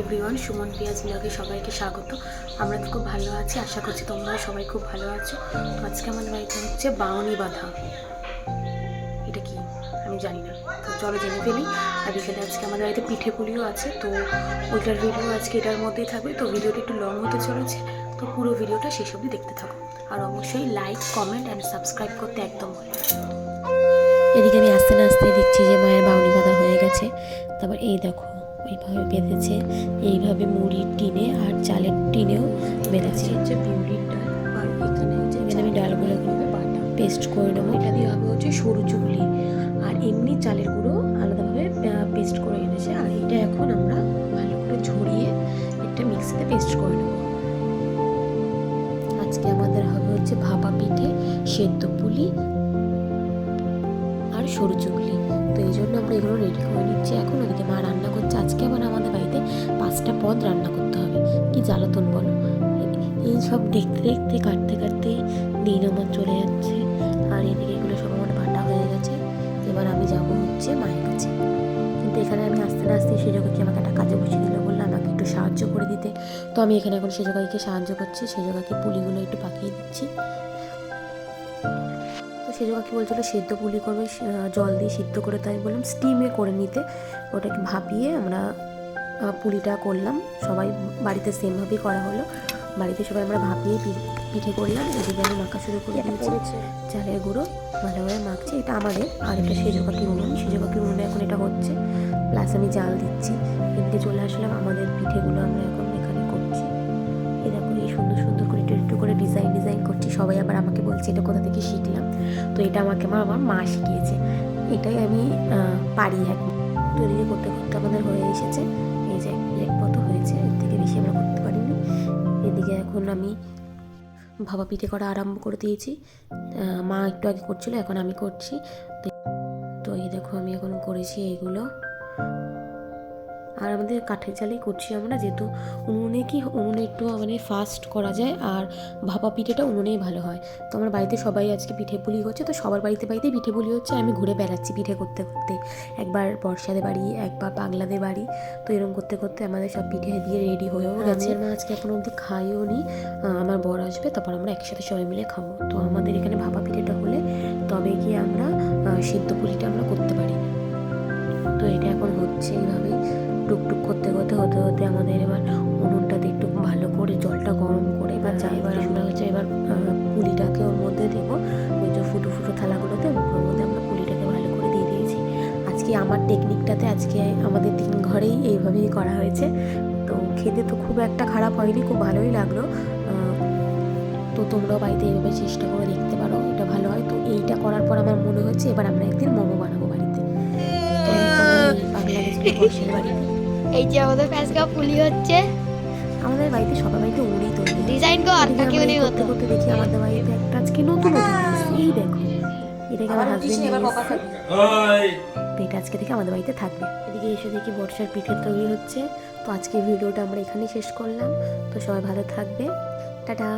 Everyone, Suman পিয়াজ ব্লগে সবাইকে স্বাগত। আমরা তো খুব ভালো আছি, আশা করছি তোমরা সবাই খুব ভালো আছো। তো আজকে আমাদের বাড়িতে হচ্ছে বাউনি বাঁধা। এটা কি? আমি জানি না। তো চলো জেনে ফেলি। আর বিকেলে আজকে আমাদের বাড়িতে পিঠে পুলিও আছে, তো ওইটার ভিডিও আজকে এটার মধ্যেই থাকবে। তো ভিডিওটা একটু লং হতে চলেছে, তো পুরো ভিডিওটা শেষ অবধি দেখতে থাকো। আর অবশ্যই লাইক কমেন্ট অ্যান্ড সাবস্ক্রাইব করতে একদম ভুলো এদিকে আমি আস্তে আস্তে দেখছি যে মায়ের বাউনি বাঁধা হয়ে গেছে। তারপর এই দেখো এইভাবে বেঁধেছে। এইভাবে মুড়ির টিনে আর চালের টিনেও বেঁধেছে। হচ্ছে বিউলির ডাল আর এখানে হচ্ছে এখানে আমি ডালগুলো হবে বাটা। পেস্ট করে নেব। এটা দিয়ে হবে হচ্ছে সরু চুগলি আর এমনি চালের গুঁড়ো আলাদাভাবে পেস্ট করে এনেছে। আর এটা এখন আমরা ভালো করে ঝরিয়ে একটা মিক্সিতে পেস্ট করে নেব। আজকে আমাদের হবে হচ্ছে ভাপা পিঠে সেদ্ধ পুলি সরু চুগলি তো এই জন্য আমরা এগুলো রেডি করে নিচ্ছি। এখন ওদিকে মা রান্না করছে। আজকে আবার আমাদের বাড়িতে পাঁচটা পদ রান্না করতে হবে। কি জ্বালাতন বলো? এই সব দেখতে দেখতে, কাটতে কাটতে দিন আমার চলে যাচ্ছে। আর এদিকে এগুলো সব আমার বাটা হয়ে গেছে। এবার আমি যাব হচ্ছে মায়ের কাছে। কিন্তু এখানে আমি আস্তে আস্তে সেজগাকে আমাকে একটা কাজে বসিয়ে দিল। বলল, আমাকে একটু সাহায্য করে দিতে। তো আমি এখানে এখন সেজগাইকে সাহায্য করছি। সেজগাকে পুলিগুলো একটু পাকিয়ে দিচ্ছি। তো সেজগাকে বলছিল সেদ্ধ পুলি করবে জল দিয়ে সিদ্ধ করে তাই বললাম স্টিমে করে নিতে। ওটাকে ভাপিয়ে আমরা পুলিটা করলাম। সবাই বাড়িতে সেমভাবেই করা হলো। বাড়িতে সবাই আমরা ভাপিয়ে পিঠে করলাম। এদিকে আমি মাখা শুরু করে দিয়েছি। চালের গুঁড়ো ভালোভাবে মাখছি। এটা আমাদের আর এটা সেজো পাখির উনুন। সেজো পাখির উনুনে এখন এটা হচ্ছে। প্লাস আমি জাল দিচ্ছি। এদিকে চলে আসলাম আমাদের পিঠেগুলো। আমরা এখন করে ডিজাইন ডিজাইন করছি। সবাই আবার আমাকে বলছে, এটা কোথা থেকে শিখলাম? তো এটা আমাকে আমার আমার মা শিখিয়েছে। এটাই আমি পারি এখন তো এদিকে করতে করতে আমাদের হয়ে এসেছে। এই যে, এক মতো হয়েছে। এর থেকে বেশি আমরা করতে পারিনি। এদিকে এখন আমি ভাবা পিঠে করা আরম্ভ করে দিয়েছি। মা একটু আগে করছিল, এখন আমি করছি। তো- এই দেখো, আমি এখন করেছি এগুলো আর আমাদের কাঠের জালেই করছি আমরা যেহেতু উনুনে কি উনুনে একটু মানে ফাস্ট করা যায় আর ভাপা পিঠেটা উনুনেই ভালো হয়। তো আমার বাড়িতে সবাই আজকে পিঠে পুলি হচ্ছে তো সবার বাড়িতে বাড়িতে পিঠে পুলি হচ্ছে আমি ঘুরে বেড়াচ্ছি পিঠে করতে করতে। একবার বর্ষাদের বাড়ি একবার পাগলাদের বাড়ি তো এরকম করতে করতে আমাদের সব পিঠে দিয়ে রেডি হয়েও গেছে। মা আজকে এখন অবধি খাইও নি আমার বর আসবে তারপর আমরা একসাথে সবাই মিলে খাব। তো আমাদের এখানে ভাপা পিঠেটা হলে তবে গিয়ে আমরা সিদ্ধ পুলিটা আমরা করতে পারি। তো এটা এখন হচ্ছে এইভাবেই। টুকটুক করতে করতে হতে হতে আমাদের এবার উনুনটাতে একটু ভালো করে জলটা গরম করে এবার যাই এবার আমরা হচ্ছে এবার পুলিটাকে ওর মধ্যে দেবো। ওই যে ফুটো ফুটো থালাগুলোতে ওর মধ্যে আমরা পুলিটাকে ভালো করে দিয়ে দিয়েছি। আজকে আমার টেকনিকটাতে আজকে আমাদের তিন ঘরেই এইভাবেই করা হয়েছে। তো খেতে তো খুব একটা খারাপ হয়নি খুব ভালোই লাগল। তো তোমরাও বাড়িতে এইভাবে চেষ্টা করে দেখতে পারো এটা ভালো হয়। তো এইটা করার পর আমার মনে হচ্ছে এবার আমরা একদিন মোমো বানাবো বাড়িতে। বাংলাদেশের বাড়িতে এই যে আমাদের প্যাঁচকা পুলি হচ্ছে। আমাদের বাড়িতে সবার বাড়িতে উড়েই তৈরি ডিজাইন কর এই মতো করতে করতে দেখি আমাদের বাড়িতে একটা আজকে নতুন। এই দেখো এটাকে আমার হাজবেন্ড তো এটা আজকে থেকে আমাদের বাড়িতে থাকবে। এদিকে এসে দেখি বর্ষার পিঠে তৈরি হচ্ছে। তো আজকে ভিডিওটা আমরা এখানেই শেষ করলাম। তো সবাই ভালো থাকবে। টাটা।